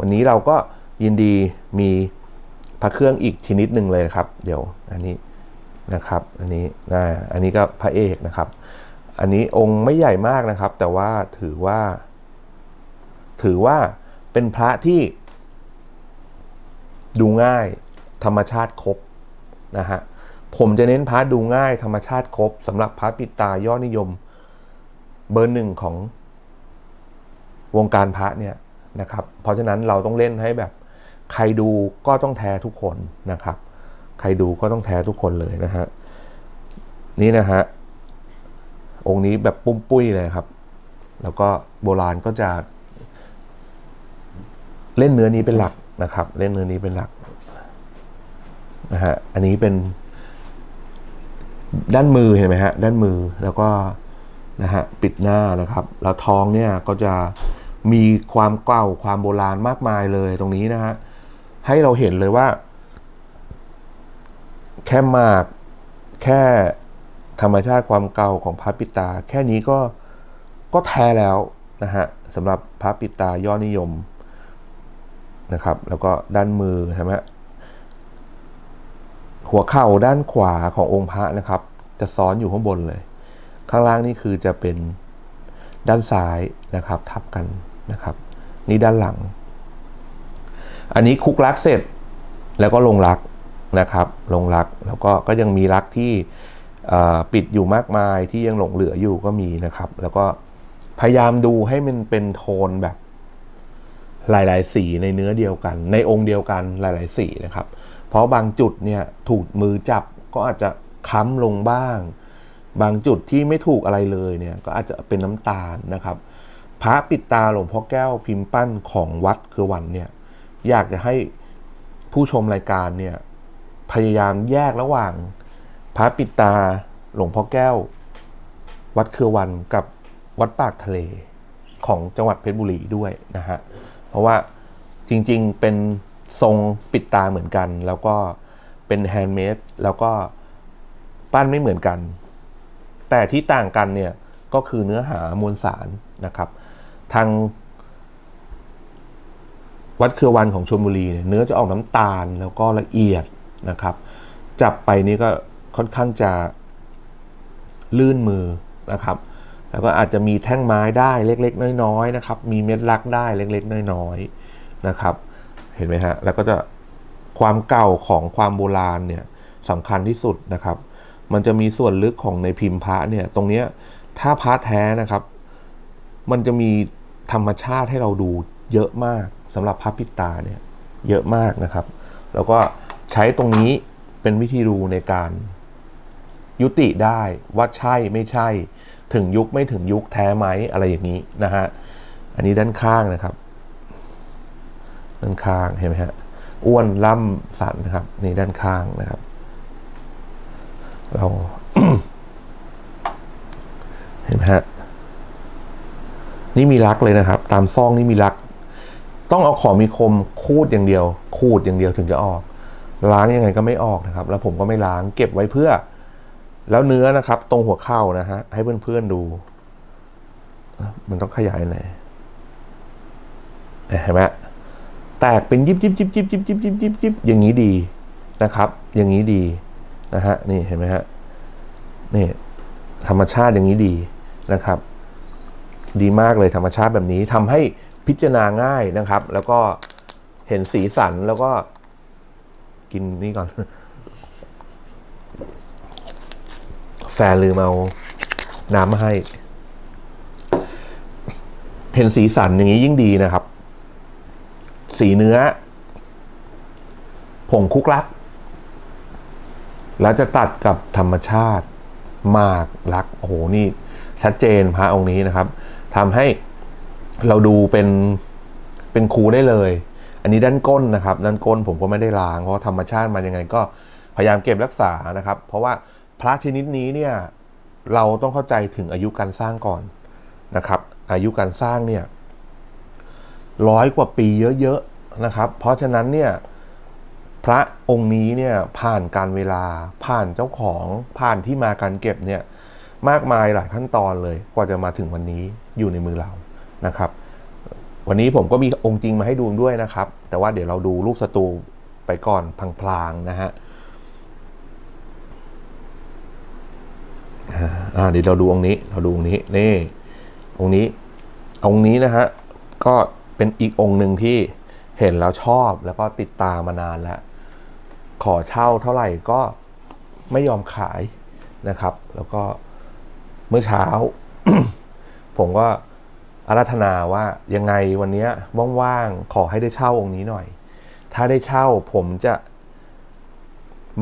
วันนี้เราก็ยินดีมีพระเครื่องอีกชนิดหนึ่งเลยครับ เดี๋ยวอันนี้นะครับ อันนี้อ่าอันนี้ก็พระเอกนะครับ อันนี้องค์ไม่ใหญ่มากนะครับ แต่ว่าถือว่า ถือว่าเป็นพระที่ดูง่ายธรรมชาติครบนะฮะผมจะเน้นพระดูง่ายธรรมชาติครบสำหรับพระปิดตายอดนิยม เบอร์หนึ่งของวงการพระเนี่ย นะครับ เพราะฉะนั้นเราต้องเล่นให้แบบใครดูก็ต้องแท้ทุกคนนะครับ ใครดูก็ต้องแท้ทุกคนเลยนะฮะ นี่นะฮะ องค์นี้แบบปุ้มปุ้ยเลยครับ แล้วก็โบราณก็จะ เล่นเนื้อนี้เป็นหลักนะครับ เล่นเนื้อนี้เป็นหลักนะฮะ อันนี้เป็นด้านมือเห็นไหมฮะ ด้านมือแล้วก็นะฮะปิดหน้านะครับ แล้วท้องเนี่ยก็จะ มีความเก่าความโบราณมากมายเลยตรงนี้นะฮะ ให้เราเห็นเลยว่า แค่มาก แค่ธรรมชาติความเก่าของพระปิตา แค่นี้ก็ก็แท้แล้วนะฮะสำหรับพระปิตายอดนิยมนะครับ แล้วก็ด้านมือใช่ไหมหัวเข่าด้านขวาขององค์พระนะครับ จะซ้อนอยู่ข้างบนเลย ข้างล่างนี่คือจะเป็นด้านซ้ายนะครับ ทับกัน นะครับ นี่ด้านหลัง อันนี้คุกลักเสร็จแล้วก็ลงลักนะครับ ลงลักแล้วก็ก็ยังมีลักที่ปิดอยู่มากมายที่ยังหลงเหลืออยู่ก็มีนะครับ แล้วก็พยายามดูให้มันเป็นโทนแบบหลาย ๆ สีในเนื้อเดียวกัน ในองค์เดียวกันหลาย ๆ สีนะครับ เพราะบางจุดเนี่ยถูกมือจับก็อาจจะค้ำลงบ้าง บางจุดที่ไม่ถูกอะไรเลยเนี่ยก็อาจจะเป็นน้ำตาลนะครับ พระปิดตาหลวงพ่อแก้วพิมพ์ปั้นของวัดคือวันเนี่ยอยากจะให้ผู้ชมรายการเนี่ยพยายามแยกระหว่าง พระปิดตาหลวงพ่อแก้ว วัดเครือวันกับวัดปากทะเลของจังหวัดเพชรบุรีด้วยนะฮะเพราะว่าจริงๆเป็นทรงปิดตาเหมือนกัน แล้วก็เป็นแฮนด์เมดแล้วก็ปั้นไม่เหมือนกัน แต่ที่ต่างกันเนี่ยก็คือเนื้อหามวลสารนะครับ ทาง วัดเครือวันของชลบุรีเนี่ยเนื้อจะออกน้ำตาลแล้วก็ละเอียดนะครับ จับไปนี่ก็ค่อนข้างจะลื่นมือนะครับ แล้วก็อาจจะมีแท่งไม้ได้เล็ก ๆ น้อยๆนะครับ มีเม็ดลักได้เล็ก ๆ น้อยๆนะครับ เห็นไหมฮะแล้วก็จะความเก่าของความโบราณเนี่ยสำคัญที่สุดนะครับ มันจะมีส่วนลึกของในพิมพ์พระเนี่ย ตรงเนี้ยถ้าพระแท้นะครับ มันจะมี ธรรมชาติให้เราดูเยอะมากสำหรับพระปิตาเนี่ยเยอะมากนะครับ แล้วก็ใช้ตรงนี้เป็นวิธีดูในการยุติได้ว่าใช่ไม่ใช่ ถึงยุคไม่ถึงยุคแท้ไหมอะไรอย่างนี้นะฮะอันนี้ด้านข้างนะครับ ด้านข้างเห็นไหมฮะอ้วนล่ำสันนะครับนี่ด้านข้างนะครับ เรา เห็นไหมฮะ นี่มีรักเลยนะครับ ตามซองนี่มีรัก ต้องเอาของมีคมคูดอย่างเดียวคูดอย่างเดียวถึงจะออก ล้างยังไงก็ไม่ออกนะครับ แล้วผมก็ไม่ล้างเก็บไว้เพื่อ แล้วเนื้อนะครับ ตรงหัวเข่านะฮะให้เพื่อนๆดู มันต้องขยายหน่อยเห็นไหมแตกเป็นยิบยิบยิบยิบยิบยิบยิบยิบยิบอย่างนี้ดีนะครับ อย่างนี้ดีนะฮะนี่เห็นไหมฮะนี่ธรรมชาติอย่างนี้ดีนะครับ ดีมากเลยธรรมชาติแบบนี้ทำให้พิจารณาง่ายนะครับ แล้วก็เห็นสีสันแล้วก็ กินนี่ก่อน แฟนลืมเอาน้ำมาให้ เห็นสีสันอย่างนี้ยิ่งดีนะครับ สีเนื้อ ผงคุกลัก แล้วจะตัดกับธรรมชาติ มากลัก โอ้โห นี่ชัดเจนพระองค์นี้นะครับ ทำให้เราดูเป็นเป็นครูได้เลย อันนี้ด้านก้นนะครับ ด้านก้นผมก็ไม่ได้ล้าง เพราะธรรมชาติมันยังไงก็พยายามเก็บรักษานะครับ เพราะว่าพระชนิดนี้เนี่ยเราต้องเข้าใจถึงอายุการสร้างก่อนนะครับ อายุการสร้างเนี่ยร้อยกว่าปีเยอะๆนะครับ เพราะฉะนั้นเนี่ยพระองค์นี้เนี่ยผ่านการเวลาผ่านเจ้าของผ่านที่มาการเก็บเนี่ยมากมายหลายขั้นตอนเลยกว่าจะมาถึงวันนี้ อยู่ในมือเรานะครับ วันนี้ผมก็มีองค์จริงมาให้ดูด้วยนะครับ แต่ว่าเดี๋ยวเราดูรูปสตูไปก่อนพลางๆนะฮะอ่าเดี๋ยวเราดูองค์นี้เราดูองค์นี้นี่องค์นี้องค์นี้นะฮะก็เป็นอีกองค์หนึ่งที่เห็นแล้วชอบแล้วก็ติดตามมานานแล้ว ขอเช่าเท่าไหร่ก็ไม่ยอมขายนะครับ แล้วก็เมื่อเช้า ผมก็อาราธนาว่ายังไงวันนี้ว่างๆขอให้ได้เช่าองค์นี้หน่อย ถ้าได้เช่าผมจะ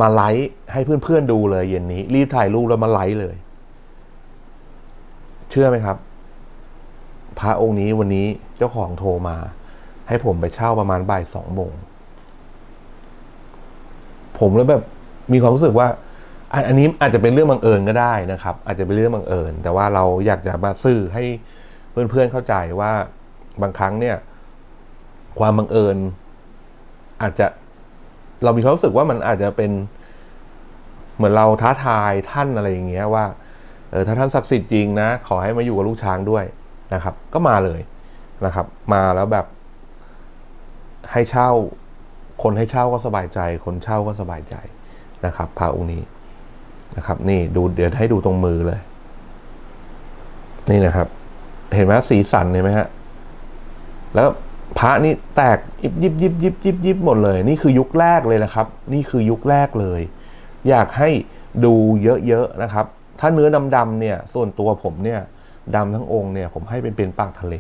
มาไลฟ์ให้เพื่อนๆดูเลยเย็นนี้ รีบถ่ายรูปแล้วมาไลฟ์เลย เชื่อไหมครับ พระองค์นี้วันนี้เจ้าของโทรมา ให้ผมไปเช่าประมาณบ่ายสองโมงผมเลยแบบมีความรู้สึกว่า อันนนี้อาจจะเป็นเรื่องบังเอิญก็ได้นะครับ อาจจะเป็นเรื่องบังเอิญ แต่ว่าเราอยากจะมาสื่อให้เพื่อนๆเข้าใจว่าบางครั้งเนี่ย ความบังเอิญ อาจจะเรามีความรู้สึกว่ามันอาจจะเป็น เหมือนเราท้าทายท่านอะไรอย่างเงี้ยว่าเออถ้าท่านศักดิ์สิทธิ์จริงนะ ขอให้มาอยู่กับลูกช้างด้วยนะครับ ก็มาเลยนะครับ มาแล้วแบบ ให้เช่า คนให้เช่าก็สบายใจ คนเช่าก็สบายใจนะครับพระองค์นี้ นะครับ นี่ดูเดี๋ยวให้ดูตรงมือเลย นี่นะครับ เห็นไหมสีสันเห็นไหมฮะแล้วพระนี่แตกยิบยิบยิบยิบยิบยิบหมดเลย นี่คือยุคแรกเลยนะครับ นี่คือยุคแรกเลย อยากให้ดูเยอะๆนะครับ ถ้าเนื้อดำๆเนี่ย ส่วนตัวผมเนี่ยดำทั้งองค์เนี่ย ผมให้เป็นเป็นปากทะเล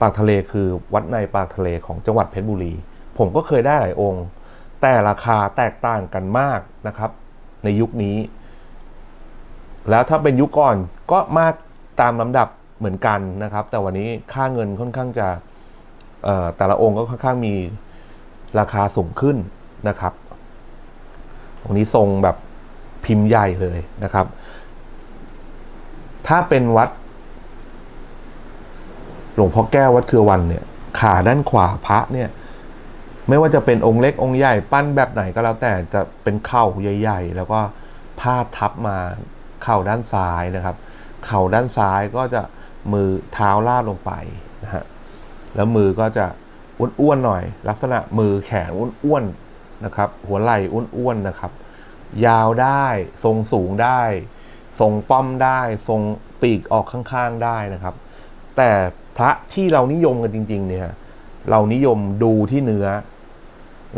ปากทะเลคือวัดในปากทะเลของจังหวัดเพชรบุรี ผมก็เคยได้หลายองค์ แต่ราคาแตกต่างกันมากนะครับ ในยุคนี้ แล้วถ้าเป็นยุคก่อนก็มากตามลำดับเหมือนกันนะครับ แต่วันนี้ค่าเงินค่อนข้างจะแต่ละองค์ก็ค่อนข้างมีราคาสูงขึ้นนะครับองนี้ทรงแบบพิมพ์ใหญ่เลยนะครับ ถ้าเป็นวัด หลวงพ่อแก้ววัดเครือวันเนี่ย ขาด้านขวาพระเนี่ย ไม่ว่าจะเป็นองค์เล็กองค์ใหญ่ปั้นแบบไหนก็แล้วแต่จะเป็นเข่าใหญ่ ๆ แล้วก็พาดทับมาเข่าด้านซ้ายนะครับ เข่าด้านซ้ายก็จะมือเท้าลาดลงไปนะฮะแล้วมือก็จะอ้วนๆหน่อย ลักษณะมือแขนอ้วนๆนะครับ หัวไหล่อ้วนๆนะครับ ยาวได้ทรงสูงได้ทรงป้อมได้ทรงปีกออกข้างๆได้นะครับ แต่พระที่เรานิยมกันจริง ๆ เนี่ยเรานิยมดูที่เนื้อ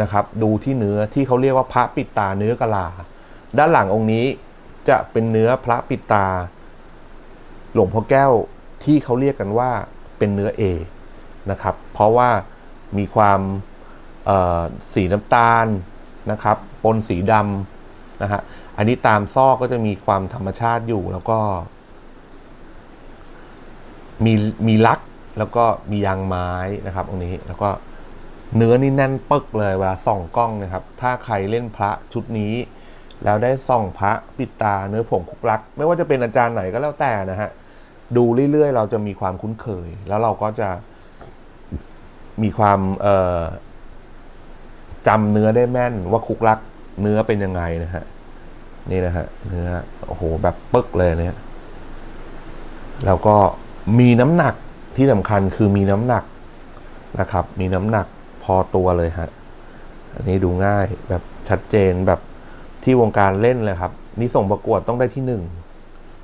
นะครับดูที่เนื้อที่เขาเรียกว่าพระปิดตาเนื้อกะลา ด้านหลังองค์นี้จะเป็นเนื้อพระปิดตา หลวงพ่อแก้วที่เขาเรียกกันว่าเป็นเนื้อเอนะครับเพราะว่ามีความสีน้ำตาลนะครับปนสีดำนะฮะอันนี้ตามซอกก็จะมีความธรรมชาติอยู่แล้วก็ มีมีลักแล้วก็มียางไม้นะครับตรงนี้แล้วก็ เนื้อนี่แน่นปึกเลยเวลาส่องกล้องนะครับ ถ้าใครเล่นพระชุดนี้ แล้วได้ส่องพระปิดตาเนื้อผงคุกลัก ไม่ว่าจะเป็นอาจารย์ไหนก็แล้วแต่นะฮะดูเรื่อยๆ เราจะมีความคุ้นเคย แล้วเราก็จะมีความเจำเนื้อได้แม่นว่าคุกลักเนื้อเป็นยังไงนะฮะนี่นะฮะเนื้อโอ้โหแบบปึกเลยเนี่ยแล้วก็มีน้ำหนักที่สำคัญคือมีน้ำหนักนะครับ มีน้ำหนัก พอตัวเลยฮะ อันนี้ดูง่ายแบบชัดเจนแบบที่วงการเล่นเลยครับ นี่ส่งประกวดต้องได้ที่หนึ่ง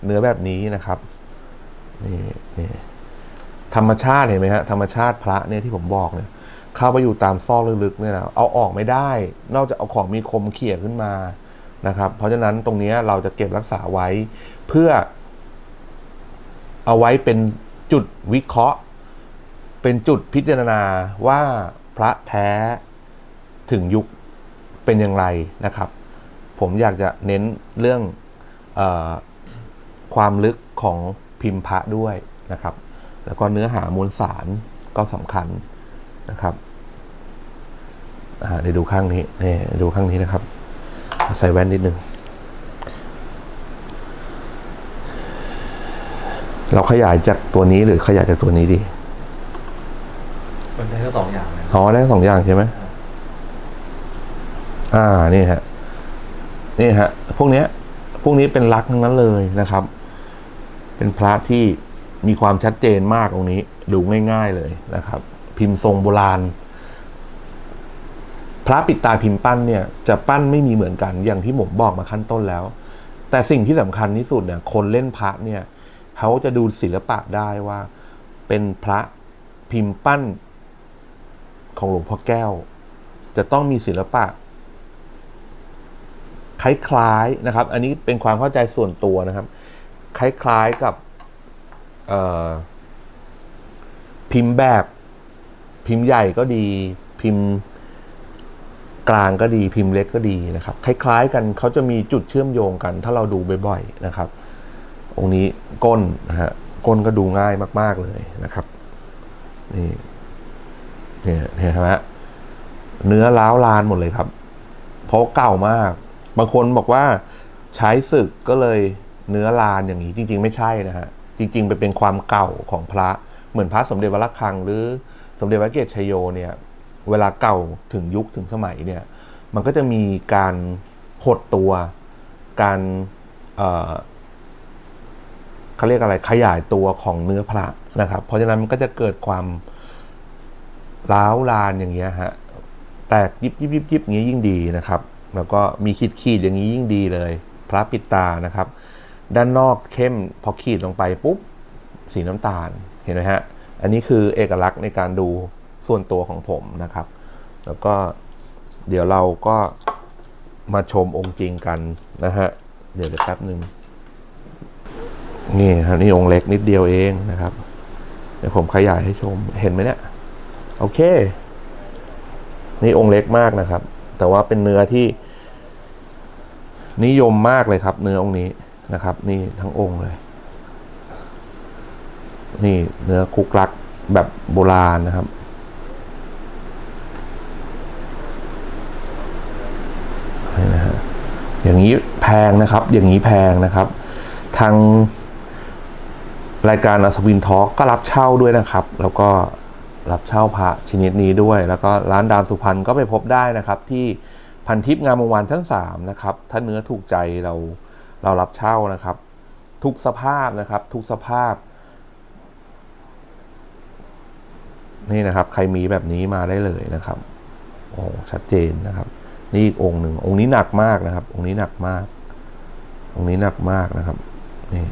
เนื้อแบบนี้นะครับนี่นี่ธรรมชาติเห็นไหมฮะธรรมชาติพระเนี่ยที่ผมบอกเนี่ยเข้าไปอยู่ตามซอกลึกๆเนี่ยนะเอาออกไม่ได้ นอกจากเอาของมีคมเขี่ยขึ้นมานะครับ เพราะฉะนั้นตรงนี้เราจะเก็บรักษาไว้ เพื่อ เอาไว้เป็นจุดวิเคราะห์ เป็นจุดพิจารณาว่า ระแท้ถึงยุคเป็นอย่างไรนะครับ ผมอยากจะเน้นเรื่องออความลึกของพิมพ์พระด้วยนะครับ แล้วก็เนื้อหามวลสารก็สำคัญนะครับเดี๋ยวดูข้างนี้นี่ดูข้างนี้นะครับ ใส่แว่นนิดนึง เราขยายจากตัวนี้หรือขยายจากตัวนี้ดี อ๋อได้สองอย่างใช่ไหมอ่านี่ฮะนี่ฮะพวกเนี้ยพวกนี้เป็นรักทั้งนั้นเลยนะครับ เป็นพระที่มีความชัดเจนมากตรงนี้ ดูง่าย ๆเลยนะครับ พิมพ์ทรงโบราณ พระปิดตาพิมพ์ปั้นเนี่ยจะปั้นไม่มีเหมือนกันอย่างที่ผมบอกมาขั้นต้นแล้ว แต่สิ่งที่สำคัญที่สุดเนี่ยคนเล่นพระเนี่ยเขาจะดูศิลปะได้ว่า เป็นพระพิมพ์ปั้น ของหลวงพ่อแก้ว จะต้องมีศิลปะ คล้ายๆนะครับ อันนี้เป็นความเข้าใจส่วนตัวนะครับ คล้ายๆกับพิมพ์แบบพิมพ์ใหญ่ก็ดี พิมพ์กลางก็ดี พิมพ์เล็กก็ดีนะครับ คล้ายๆ กันเขาจะมีจุดเชื่อมโยงกัน ถ้าเราดูบ่อยๆนะครับ องค์นี้ก้นนะฮะก้นก็ดูง่ายมาก ๆเลยนะครับนี่ เนี่ยเห็นไหมฮะเนื้อล้าวลานหมดเลยครับ เพราะเก่ามาก บางคนบอกว่าใช้ศึกก็เลยเนื้อลานอย่างนี้ จริง ๆ ไม่ใช่นะฮะ จริง ๆ ไปเป็นความเก่าของพระเหมือนพระสมเด็จวัดระฆัง หรือสมเด็จพระเกศชโยเนี่ย เวลาเก่าถึงยุคถึงสมัยเนี่ย มันก็จะมีการหดตัว การเเขาเรียกอะไรขยายตัวของเนื้อพระนะครับ เพราะฉะนั้นมันก็จะเกิดความ ร้าวลานอย่างเงี้ยฮะแตกยิบยิบยิบยิบอย่างนี้ยิ่งดีนะครับ แล้วก็มีขีดขีดอย่างนี้ยิ่งดีเลย พระปิดตานะครับ ด้านนอกเข้มพอขีดลงไปปุ๊บสีน้ำตาลเห็นไหมฮะอันนี้คือเอกลักษณ์ในการดูส่วนตัวของผมนะครับ แล้วก็เดี๋ยวเราก็มาชมองค์จริงกันนะฮะเดี๋ยวเดี๋ยวแป๊บหนึ่งนี่ครับนี่องค์เล็กนิดเดียวเองนะครับ เดี๋ยวผมขยายให้ชมเห็นไหมเนี่ย โอเค นี่องค์เล็กมากนะครับ แต่ว่าเป็นเนื้อที่ นิยมมากเลยครับ เนื้อองค์นี้นะครับ นี่ทั้งองค์เลย นี่เนื้อคุกลักแบบโบราณนะครับนี่นะฮะอย่างนี้แพงนะครับ อย่างนี้แพงนะครับ ทางรายการอัศวินทอล์กก็รับเช่าด้วยนะครับ แล้วก็ รับเช่าพระชนิดนี้ด้วย แล้วก็ร้านดามสุพรรณก็ไปพบได้นะครับ ที่พันทิพย์งามวงวันชั้นสามนะครับถ้าเนื้อถูกใจเราเรารับเช่านะครับ ทุกสภาพนะครับ ทุกสภาพ นี่นะครับ ใครมีแบบนี้มาได้เลยนะครับโอ้ชัดเจนนะครับ นี่อีกองค์หนึ่งองค์นี้หนักมากนะครับ องค์นี้หนักมาก องค์นี้หนักมากนะครับนี่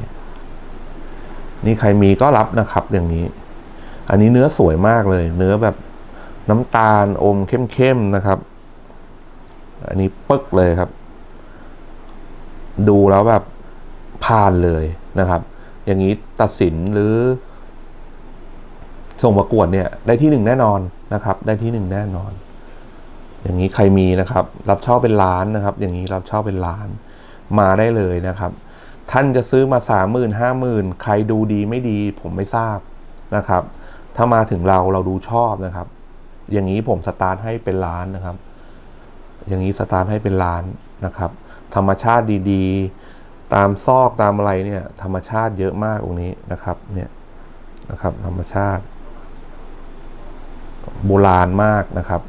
นี่ใครมีก็รับนะครับอย่างนี้ อันนี้เนื้อสวยมากเลย เนื้อแบบน้ำตาลอมเข้มๆนะครับ อันนี้ปึ๊กเลยครับ ดูแล้วแบบผ่านเลยนะครับ อย่างนี้ตัดสินหรือ ส่งประกวดเนี่ยได้ที่หนึ่งแน่นอนนะครับ ได้ที่หนึ่งแน่นอน อย่างนี้ใครมีนะครับ รับเช่าเป็นล้านนะครับ อย่างนี้รับเช่าเป็นล้านมาได้เลยนะครับ ท่านจะซื้อมาสามหมื่นห้าหมื่นใครดูดีไม่ดีผมไม่ทราบนะครับ ถ้ามาถึงเราเราดูชอบนะครับ อย่างนี้ผมสตาร์ทให้เป็นล้านนะครับ อย่างนี้สตาร์ทให้เป็นล้านนะครับ ธรรมชาติดีๆ ตามซอกตามอะไรเนี่ย ธรรมชาติเยอะมากตรงนี้นะครับ เนี่ยนะครับ ธรรมชาติ โบราณมากนะครับ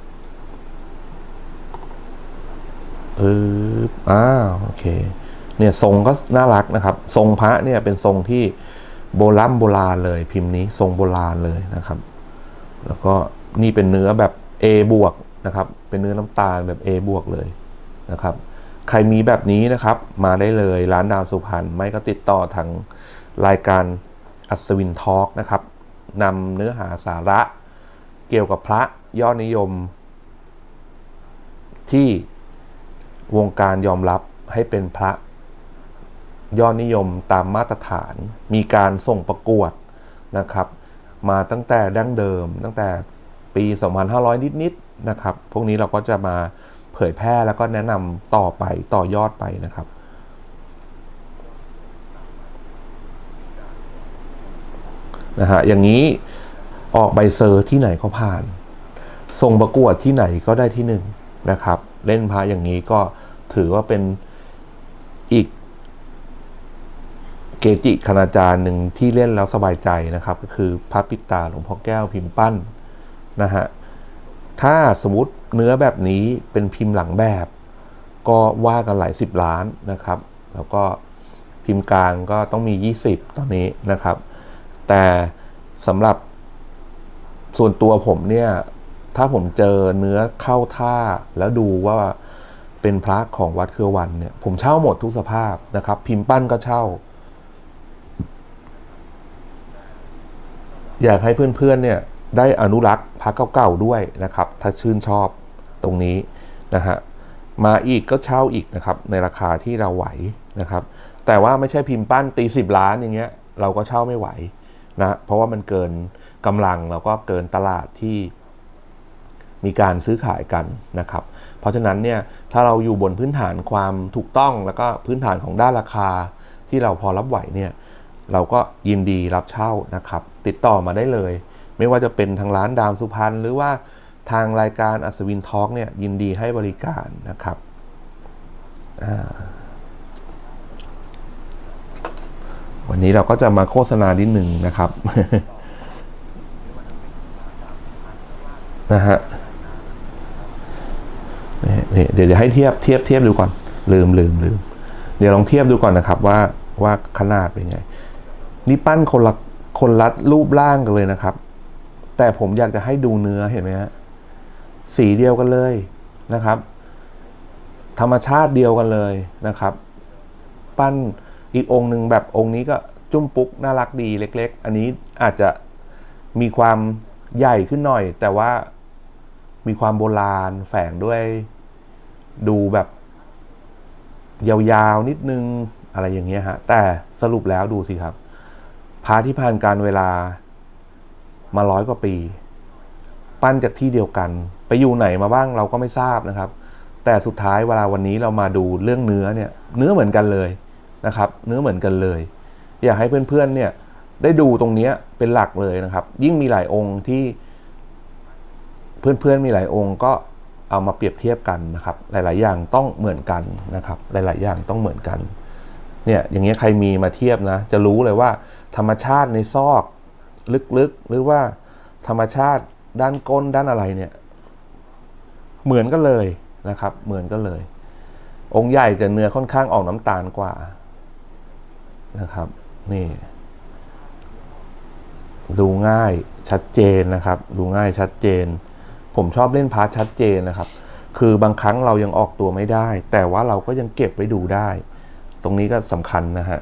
เอออ้าวโอเค เนี่ยทรงก็น่ารักนะครับ ทรงพระเนี่ยเป็นทรงที่ โบราณโบราณเลยพิมพ์นี้ทรงโบราณเลยนะครับ แล้วก็นี่เป็นเนื้อแบบ A บวกนะครับ เป็นเนื้อน้ำตาลแบบ A บวกเลยนะครับ ใครมีแบบนี้นะครับ มาได้เลยร้านดาวสุพรรณไม่ก็ติดต่อทางรายการอัศวินทอล์กนะครับนำเนื้อหาสาระเกี่ยวกับพระยอดนิยม ที่วงการยอมรับให้เป็นพระ ยอดนิยมตามมาตรฐาน มีการส่งประกวดนะครับ มาตั้งแต่ดั้งเดิม ตั้งแต่ปี 2500 นิดๆนะครับ พวกนี้เราก็จะมาเผยแพร่แล้วก็แนะนำต่อไปต่อยอดไปนะครับนะฮะอย่างนี้ออกใบเซอร์ที่ไหนก็ผ่าน ส่งประกวดที่ไหนก็ได้ที่หนึ่งนะครับ เล่นพระอย่างนี้ก็ถือว่าเป็นอีก เกจิคณาจารย์หนึ่งที่เล่นแล้วสบายใจนะครับ ก็คือพระปิตาหลวงพ่อแก้วพิมพ์ปั้นนะฮะถ้าสมมติเนื้อแบบนี้เป็นพิมพ์หลังแบบ ก็ว่ากันหลายสิบล้านนะครับ แล้วก็พิมพ์กลางก็ต้องมี 20 ตอนนี้นะครับ แต่สำหรับส่วนตัวผมเนี่ย ถ้าผมเจอเนื้อเข้าท่าแล้วดูว่าเป็นพระของวัดเครือวันเนี่ย ผมเช่าหมดทุกสภาพนะครับ พิมพ์ปั้นก็เช่า อยากให้เพื่อนๆเนี่ยได้อนุรักษ์พระเก่าๆด้วยนะครับ ถ้าชื่นชอบตรงนี้นะฮะมาอีกก็เช่าอีกนะครับ ในราคาที่เราไหวนะครับ แต่ว่าไม่ใช่พิมพ์ปั้นตีสิบล้านอย่างเงี้ยเราก็เช่าไม่ไหวนะเพราะว่ามันเกินกำลังแล้วก็เกินตลาดที่มีการซื้อขายกันนะครับ เพราะฉะนั้นเนี่ยถ้าเราอยู่บนพื้นฐานความถูกต้องแล้วก็พื้นฐานของด้านราคาที่เราพอรับไหวเนี่ย เราก็ยินดีรับเช่านะครับ ติดต่อมาได้เลย ไม่ว่าจะเป็นทางร้านดามสุพรรณหรือว่าทางรายการอัศวินทอล์กเนี่ยยินดีให้บริการนะครับวันนี้เราก็จะมาโฆษณานิดหนึ่งนะครับนะฮะเดี๋ยวเดี๋ยวให้เทียบเทียบเทียบดูก่อน ลืมลืมลืม เดี๋ยวลองเทียบดูก่อนนะครับว่าว่าขนาดเป็นไง นี่ปั้นคนละคนละรูปร่างกันเลยนะครับ แต่ผมอยากจะให้ดูเนื้อเห็นไหมฮะสีเดียวกันเลยนะครับ ธรรมชาติเดียวกันเลยนะครับ ปั้นอีกองหนึ่งแบบองค์นี้ก็จุ้มปุ๊กน่ารักดีเล็ก ๆ อันนี้อาจจะมีความใหญ่ขึ้นหน่อย แต่ว่ามีความโบราณแฝงด้วยดูแบบ ยาวๆนิดนึงอะไรอย่างเงี้ยฮะแต่สรุปแล้วดูสิครับ พระที่ผ่านการเวลามาร้อยกว่าปี ปั้นจากที่เดียวกัน ไปอยู่ไหนมาบ้างเราก็ไม่ทราบนะครับ แต่สุดท้ายเวลาวันนี้เรามาดูเรื่องเนื้อเนี่ยเนื้อเหมือนกันเลยนะครับ เนื้อเหมือนกันเลย อยากให้เพื่อนๆเนี่ยได้ดูตรงนี้เป็นหลักเลยนะครับ ยิ่งมีหลายองค์ที่ เพื่อนๆมีหลายองค์ก็เอามาเปรียบเทียบกันนะครับ หลาย ๆ อย่างต้องเหมือนกันนะครับ หลาย ๆ อย่างต้องเหมือนกัน เนี่ยอย่างเงี้ยใครมีมาเทียบนะ จะรู้เลยว่าธรรมชาติในซอก ลึกๆ หรือว่าธรรมชาติด้านก้นด้านอะไรเนี่ยเหมือนกันเลยนะครับ เหมือนกันเลย องค์ใหญ่จะเนื้อค่อนข้างออกน้ำตาลกว่านะครับ นี่ ดูง่ายชัดเจนนะครับ ดูง่ายชัดเจน ผมชอบเล่นพาร์ทชัดเจนนะครับ คือบางครั้งเรายังออกตัวไม่ได้ แต่ว่าเราก็ยังเก็บไว้ดูได้ ตรงนี้ก็สำคัญนะฮะ